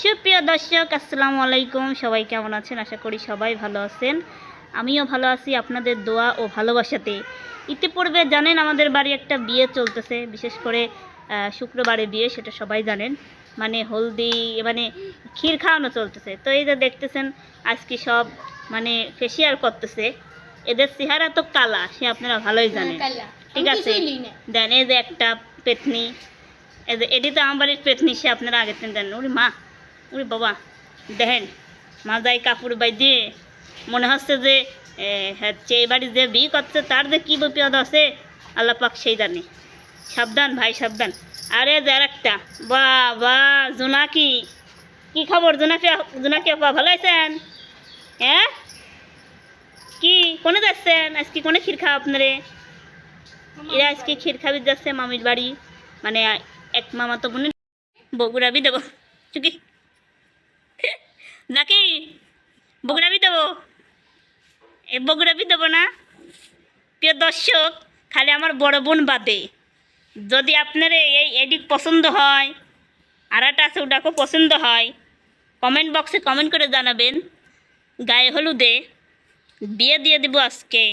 সুপ্রিয় দর্শক আসসালামু আলাইকুম। সবাই কেমন আছেন? আশা করি সবাই ভালো আছেন। আমিও ভালো আছি আপনাদের দোয়া ও ভালোবাসাতে। ইতিপূর্বে জানেন আমাদের বাড়ি একটা বিয়ে চলতেছে বিশেষ করে শুক্রবারে বিয়ে সেটা সবাই জানেন। মানে হলদি মানে ক্ষীর খাওয়ানো চলতেছে। তো এই যে দেখতেছেন আজকে সব মানে ফেসিয়াল করতেছে। এদের চেহারা তো কালা সে আপনারা ভালোই জানেন। ঠিক আছে? দেন এই যে একটা পেতনি এই যে এটি তো আমার বাড়ির পেতনি সে আপনারা আগের দিন জানেন ওরে মা ওরে বাবা, দেখেন মাজাই কাপড় বাই দিয়ে মনে হচ্ছে যে হচ্ছে এই বাড়ি যে বিয়ে করছে, তার যে কী বিপদ আছে, আল্লাহ পাক সেই জানে। সাবধান ভাই, সাবধান। আরে যে আর একটা বা বা জোনাকি। কি খবর, জোনাকি জোনাকি আপা, ভালো আছেন? হ্যাঁ কি, কোনে যাচ্ছেন? আজকে কোনে ক্ষীর খাওয়া আপনারে? এরা আজকে ক্ষীর খাবি যাচ্ছে মামির বাড়ি। মানে এক মামা তো বোনের বগুড়াবি দেবো চুকি। নাকি? বগুড়াবি দেবো? এ বগুড়াবি দেবো না? প্রিয় দর্শক, খালি আমার বড় বোন বাদে। যদি আপনার এই এডিক পছন্দ হয়, আর একটা আছে ওটাকেও পছন্দ হয় কমেন্ট বক্সে কমেন্ট করে জানাবেন। গায়ে হলুদে বিয়ে দিয়ে দেবো আজকে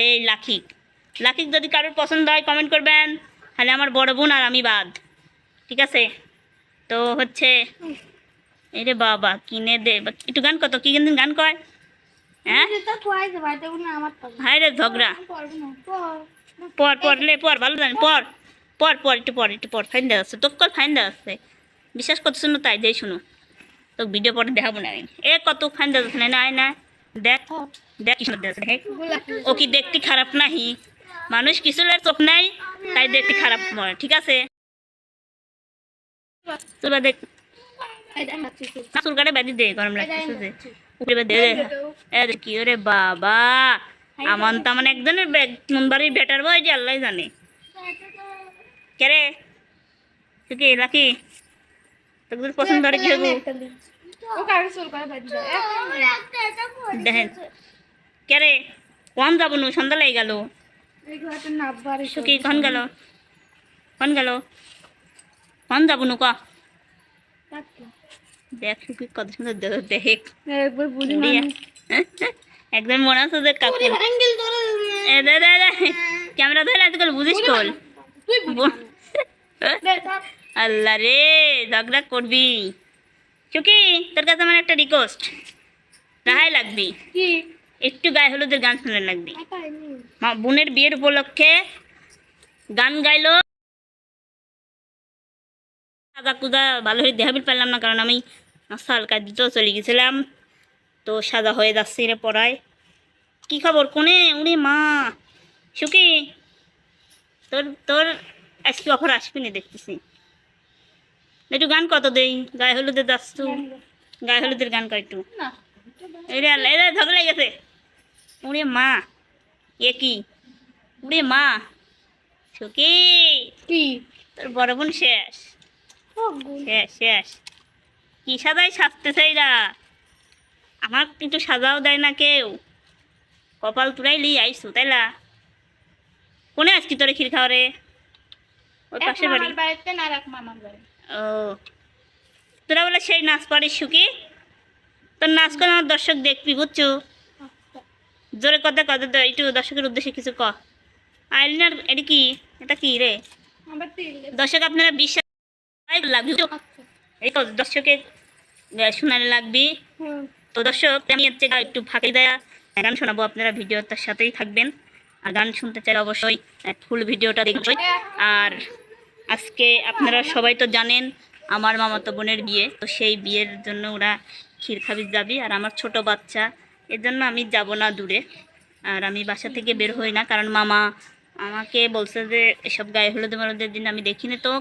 এই লাখিক লাখিক যদি কারোর পছন্দ হয় কমেন্ট করবেন। তাহলে আমার বড় বোন আর আমি বাদ। ঠিক আছে? তো হচ্ছে এই রে বাবা কিনে দে। একটু গান কত কি কিন্তু গান কয়? হ্যাঁ? হাই রে ঝগড়া। পর পর লে পর ভালো জানি পর পর পর একটু পর একটু পর ফাইন দেওয়া আছে তোর কল ফাইন দেওয়া আছে। বিশ্বাস করতে শুনো তাই যাই শুনো। তো ভিডিও পরে দেখাবো না আমি। এ কত ফাইন দেওয়া না আয় না দেখ দেখ কি ও কি দেখতে খারাপ নাহি? মানুষ কিছু চোখ নাই তাই দেখতে খারাপ মনে ঠিক আছে? চুল দেখ না চুল কাটে দে গরম লাগতেছে উপরে বেঁধে দে। এ কি বাবা। আমার তো আমার একজনের বে- কোন বাড়ির বেটার বয় যে আল্লাহ জানে। কে রে? তুই কি লাকি? তোকে পছন্দ করে কি হব? দেখেন। কে রে? কখন যাব নু? সন্ধ্যা লেগে গেল। সুখী কখন গেল? কখন গেল? কখন যাব নু? ক। দেখ সুখী কত সুন্দর দে- দেখ। উড়িয়া। একদম মনে হচ্ছে যে কাকু এ দে দে দে। ক্যামেরা ধরে আজকাল বুঝিস কল। আল্লাহ রে ঝগড়া করবি। চুকি তোর কাছে আমার একটা রিকোয়েস্ট রাহাই লাগবি। একটু গায়ে হলুদের গান শুনে লাগবি। মা বোনের বিয়ের উপলক্ষে গান গাইলো। সাদা কুদা ভালো হয়ে দেখাবি পারলাম না কারণ আমি হালকা দিতেও চলে গেছিলাম। তো সাদা হয়ে যাচ্ছে রে পড়ায়। কি খবর কোনে? উনি মা। সুখী? তোর তোর আজকে অফার আসবি না দেখতেছি। একটু গান কত দেই? গায়ে হলুদের যাচ্ছ গায়ে হলুদের গান কয় একটু। এই রে আল্লাহ, ঝগড়া গেছে। উড়ে মা। এ কি? উড়ে মা। সুখী? তোর বড় বোন শেষ। শেষ শেষ। কি সাজাই সাজতেছে এরা? আমার কিন্তু সাজাও দেয় না কেউ। কপাল তুলাই লি আইসু তাইলা কোনে আজকে তোরে ক্ষীর খাওয়া রে ওই বাড়ি। ও। তোরা বলে সেই নাচ পারিস সুখী? তোর নাচ করে আমার দর্শক দেখবি বুঝছ? জোরে কথা কথা একটু দর্শকের উদ্দেশ্যে কিছু ক। আইলিনার এটা কি? এটা কি রে? দর্শক আপনারা বিশ্বাস লাগবে। তো? এই তো দর্শকের আহ, শোনালে লাগবে। তো দর্শক আমি হচ্ছে একটু ফাঁকি দেয়া গান শোনাবো। আপনারা ভিডিওটার সাথেই থাকবেন। আর গান শুনতে চাইলে অবশ্যই ফুল ভিডিওটা দেখবেন। আর আজকে আপনারা সবাই তো জানেন আমার মামাতো বোনের বিয়ে। তো সেই বিয়ের জন্য ওরা ক্ষীর খাবি যাবি। আর আমার ছোট বাচ্চা এর জন্য আমি যাব না দূরে। আর আমি বাসা থেকে বের হই না। কারণ মামা আমাকে বলছে যে এসব গায়ে হলুদ মলুদের দিন আমি দেখিনি তো।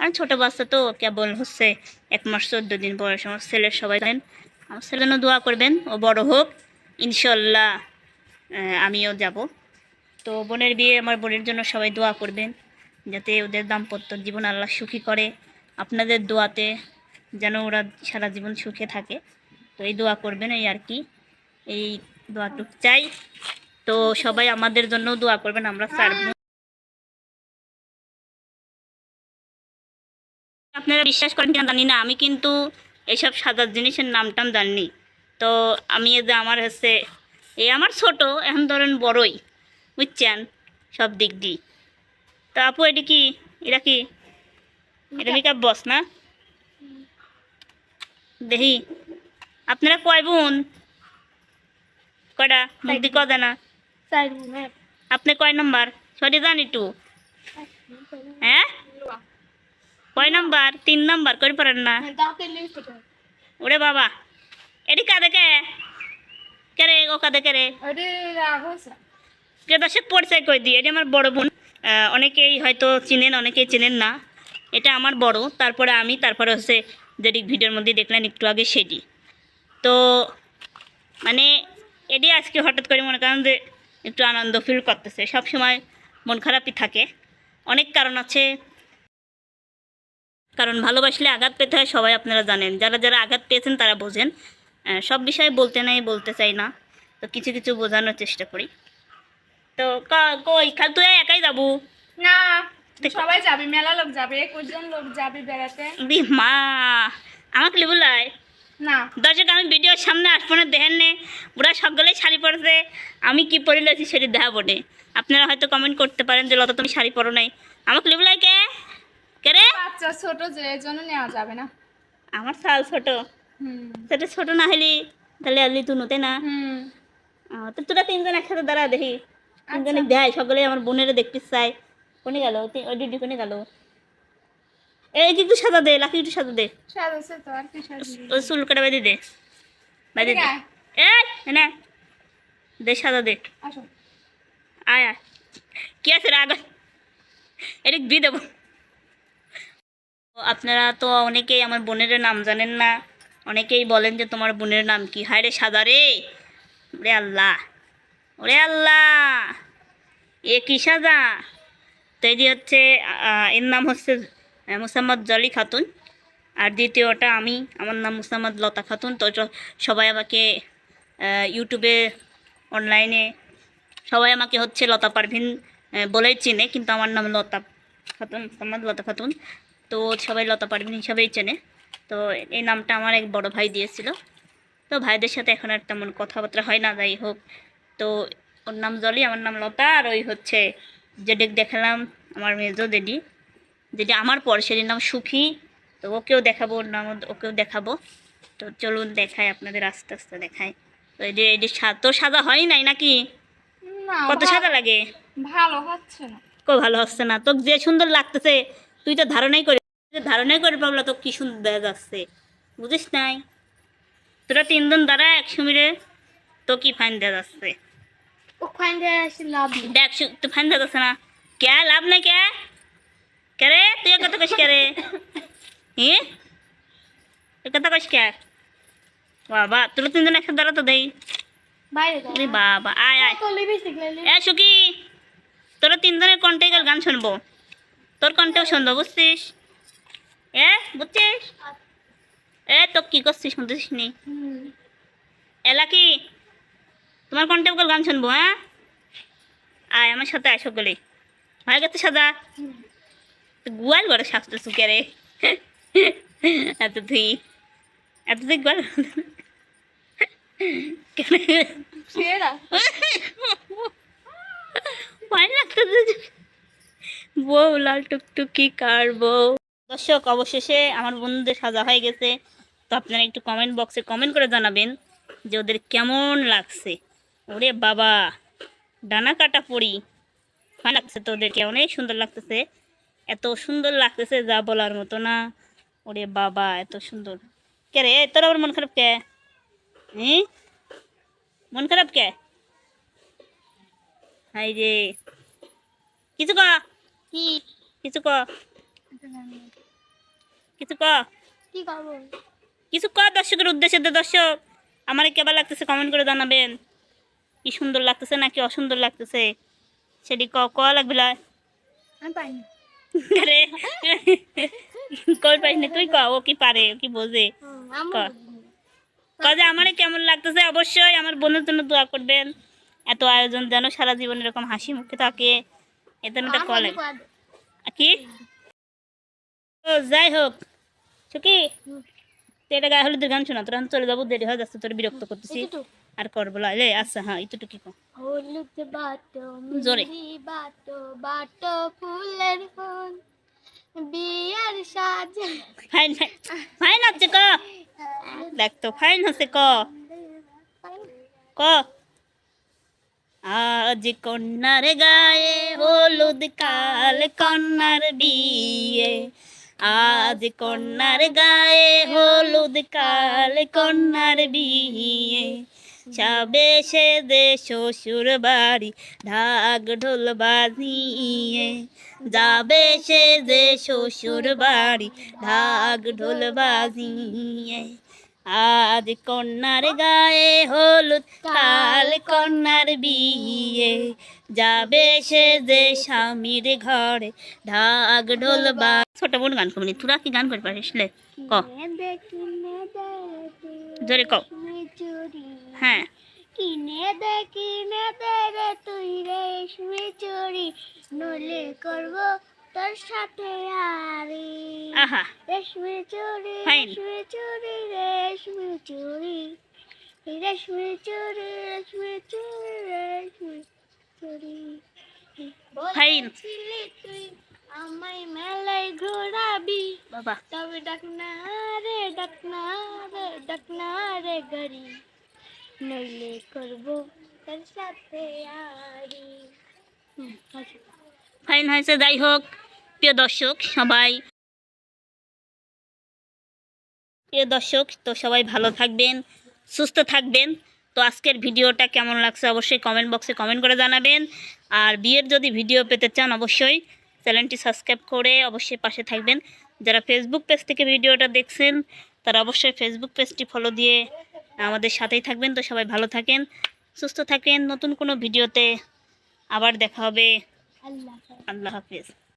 আর ছোটো বাচ্চা তো কেবল হচ্ছে এক মাস চোদ্দ দিন বয়স। আমার ছেলের সবাই জানেন। আমার ছেলের জন্য দোয়া করবেন। ও বড় হোক, ইনশাল্লাহ আমিও যাব। তো বোনের বিয়ে আমার বোনের জন্য সবাই দোয়া করবেন, যাতে ওদের দাম্পত্য জীবন আল্লাহ সুখী করে। আপনাদের দোয়াতে যেন ওরা সারা জীবন সুখে থাকে। তো এই দোয়া করবেন, এই আর কি। এই দোয়াটুক চাই। তো সবাই আমাদের জন্য দোয়া করবেন, আমরা চার আপনারা বিশ্বাস করেন কিনা জানি না। আমি কিন্তু এইসব সাদা জিনিসের নাম টাম জানি। তো আমি এই যে আমার হচ্ছে এই আমার ছোট এখন ধরেন বড়ই বুঝছেন? সব দিক দিয়ে। তো আপু এটি কি এটা কি? এটা মেকআপ বস না? দেখি। আপনারা কয় বোন? কয়টা? মুক্তি কদে না আপনি কয় নাম্বার? সরি জানি টু হ্যাঁ? কয় নাম্বার তিন নাম্বার করে পারেন না। ওরে বাবা এটি কাদে কে? কে রে ও কাদে কে রে? যে দর্শক পরিচয় করে দিই এটি আমার বড় বোন। অনেকেই হয়তো চিনেন অনেকেই চেনেন না। এটা আমার বড় তারপরে আমি তারপরে হচ্ছে যেটি ভিডিওর মধ্যে দেখলেন একটু আগে সেটি। তো মানে এটি আজকে হঠাৎ করে মনে করেন যে একটু আনন্দ ফিল করতেছে। সব সময় মন খারাপই থাকে। অনেক কারণ আছে কারণ ভালোবাসলে আঘাত পেতে হয় সবাই আপনারা জানেন। যারা যারা আঘাত পেয়েছেন তারা বোঝেন। সব বিষয়ে বলতে নাই বলতে চাই না। তো কিছু কিছু বোঝানোর চেষ্টা করি। তো কই খাল তুই একাই যাব? না সবাই যাবে মেলা লোক যাবে একুশ জন লোক যাবে বেড়াতে? দি মা আমাকে লিবুলাই না। দর্শক আমি ভিডিওর সামনে আসব না দেখেন নে। পুরা সকলেই শাড়ি পরেছে। আমি কি পরে পরিলেছি সেটি দেখা বটে আপনারা হয়তো কমেন্ট করতে পারেন যে লতা তুমি শাড়ি পরো নাই। আমাকে লিবুলাই কে? কে রে? বাচ্চা ছোট যে জন্য নেওয়া যাবে না। আমার সাল ছোট। সেটা ছোট না হলি তাহলে আলি তুই না। তো তোরা তিনজন একসাথে দাঁড়া দেখি। তিনজনে আচ্ছা। দেয় সকলে আমার বোনেরা দেখতে চাই কোনে গেল? ওই ডিউটি কোনে গেল? এই একটু সাদা দে লাকি একটু সাদা দে। ওই চুল কাটা বেঁধে দে। বেঁধে দে। এই না দে সাদা দে। আয় আয়। কি আছে রাগ? এদিক দিয়ে দেবো। আপনারা তো অনেকেই আমার বোনের নাম জানেন না। অনেকেই বলেন যে তোমার বোনের নাম কি? হায় রে সাদা রে। ওরে আল্লাহ। ওরে আল্লাহ। এ কি সাদা তো এই হচ্ছে এর নাম হচ্ছে মুসাম্মদ জলি খাতুন। আর দ্বিতীয়টা আমি, আমার নাম মুসাম্মদ লতা খাতুন। তো সবাই আমাকে ইউটিউবে, অনলাইনে সবাই আমাকে হচ্ছে লতা পারভিন বলেই চেনে। কিন্তু আমার নাম লতা খাতুন মোহাম্মদ লতা খাতুন। তো সবাই লতা পারভিন হিসাবেই চেনে। তো এই নামটা আমার এক বড় ভাই দিয়েছিল। তো ভাইদের সাথে এখন আর তেমন কথাবার্তা হয় না যাই হোক। তো ওর নাম জলি আমার নাম লতা আর ওই হচ্ছে যেটি দেখালাম আমার মেজো দিদি যেটি আমার পর সেটির নাম সুখী তো ওকেও দেখাবো ওর নাম ওকেও দেখাবো। তো চলুন দেখাই আপনাদের আস্তে আস্তে দেখাই। তো এটি সা- তোর সাদা হয় নাই নাকি? কত সাদা লাগে? ভালো হচ্ছে না। কো ভালো হচ্ছে না? তোকে যে সুন্দর লাগতেছে তুই তো ধারণাই করে ধারণাই করে পাবলা তো কি সুন্দর দেখা যাচ্ছে বুঝিস নাই? তোরা তিনজন দ্বারা একশো মিলে তো কি ফাইন দেওয়া যাচ্ছে ওখানে আসি লাভ দেখ তো ফাইন দেওয়া যাচ্ছে না? কে? লাভ রে? তুই কথা কইস কে রে? হি? এ কথা কইস কে? বাবা তোরা তিনজন একসাথে দাঁড়া তো দেই। বাইরে বাবা আয় আয়। এ সুখী তোরা তিনজনের কণ্ঠে গান শুনব। তোর কণ্ঠেও শুনব বুঝছিস? এ বুঝছিস? এ তো কি করছিস শুনতেছিস নি? হুম এলা কি? তোমার গান শুনব হ্যাঁ? আয় আমার সাথে আয় সকলে। হয়ে গেছে সাদা। গুয়াল করে শাস্ত্র সুখে রে? এত তুই এত তুই গুয়াল বউ লাল টুকটুকি কার বউ? দর্শক, অবশেষে আমার বন্ধুদের সাজা হয়ে গেছে। তো আপনারা একটু কমেন্ট বক্সে কমেন্ট করে জানাবেন যে ওদের কেমন লাগছে। ওরে বাবা, ডানা কাটা পড়ি ভালো লাগছে তো ওদেরকে, অনেক সুন্দর লাগতেছে। এত সুন্দর লাগতেছে যা বলার মতো না। ওরে বাবা, এত সুন্দর। কে রে? তোর আবার মন খারাপ কে? হ্যাঁ মন খারাপ কে? হাই রে। কিছু ক? কিছু ক? কিছু ক কি করব? কিছু ক দর্শকের উদ্দেশ্যে দে দর্শক। আমার কেবার লাগতেছে কমেন্ট করে জানাবেন। কি সুন্দর লাগতেছে নাকি অসুন্দর লাগতেছে? সেটি ক ক লাগবে লয়। আরে কই পাইস না তুই ক ও কি পারে ও কি বোঝে? ক। ক যে আমারে কেমন লাগতেছে? অবশ্যই আমার বোনের জন্য দোয়া করবেন। এত আয়োজন যেন সারা জীবন এরকম হাসি মুখে থাকে। এতে একটা কলে কি? যাই হোক। চুকি? এটা গায়ে হলুদের গান শোনা তোরা চলে যাব দেরি হয়ে যাচ্ছে তোর বিরক্ত করতেছি। আর কর বলা এলে আচ্ছা হ্যাঁ এইটুকু কি হলুদ বাটো জোরে। বাটো বাটো ফুলের ফুল বিয়ার সাজে। ফাইন ফাইন ফাইন আছে ক? দেখ তো ফাইন আছে ক? ক? আজ কন্যার গায়ে হলুদ কাল কন্যার বিয়ে। আজ কন্যার গায়ে হলুদ, কাল কন্যার বিয়ে। যাবে সে দে শ্বশুর বাড়ি, ঢাক ঢোল বাজিয়ে। যাবে সে দে শ্বশুর বাড়ি, ঢাক ঢোল বাজিয়ে। আজ কন্যার গায়ে হলুদ কাল কন্যার বিয়ে। যাবে সে যে স্বামীর ঘরে ঢাক ঢোল বা ছোট বোন গান করবি তোরা কি গান করে পারিস লে? ক। জোরে ক। হ্যাঁ। কিনে দে কিনে দে রে তুই রেশমি চুড়ি নলে করব তোর সাথে আরি রেশমি Fine. রেশমি চুড়ি রেশমি চুড়ি রেশমি চুড়ি রেশমি চুড়ি রেশমি Fine. বলেছিলি তুই আমায় মেলায় ঘোরাবি। বাবা। তবে ডাকনা রে ডাকনা রে ডাকনা রে গরি নইলে করব তোর সাথে আরি হুম, হাসি। ফাইন হয়েছে, যাই হোক। প্রিয় দর্শক, সবাই প্রিয় দর্শক, তো সবাই ভালো থাকবেন, সুস্থ থাকবেন। তো আজকের ভিডিওটা কেমন লাগছে অবশ্যই কমেন্ট বক্সে কমেন্ট করে জানাবেন। আর বিয়ের যদি ভিডিও পেতে চান অবশ্যই চ্যানেলটি সাবস্ক্রাইব করে অবশ্যই পাশে থাকবেন। যারা ফেসবুক পেজ থেকে ভিডিওটা দেখছেন, তারা অবশ্যই ফেসবুক পেজটি ফলো দিয়ে আমাদের সাথেই থাকবেন। তো সবাই ভালো থাকেন, সুস্থ থাকেন। নতুন কোনো ভিডিওতে আবার দেখা হবে। আল্লাহ হাফিজ।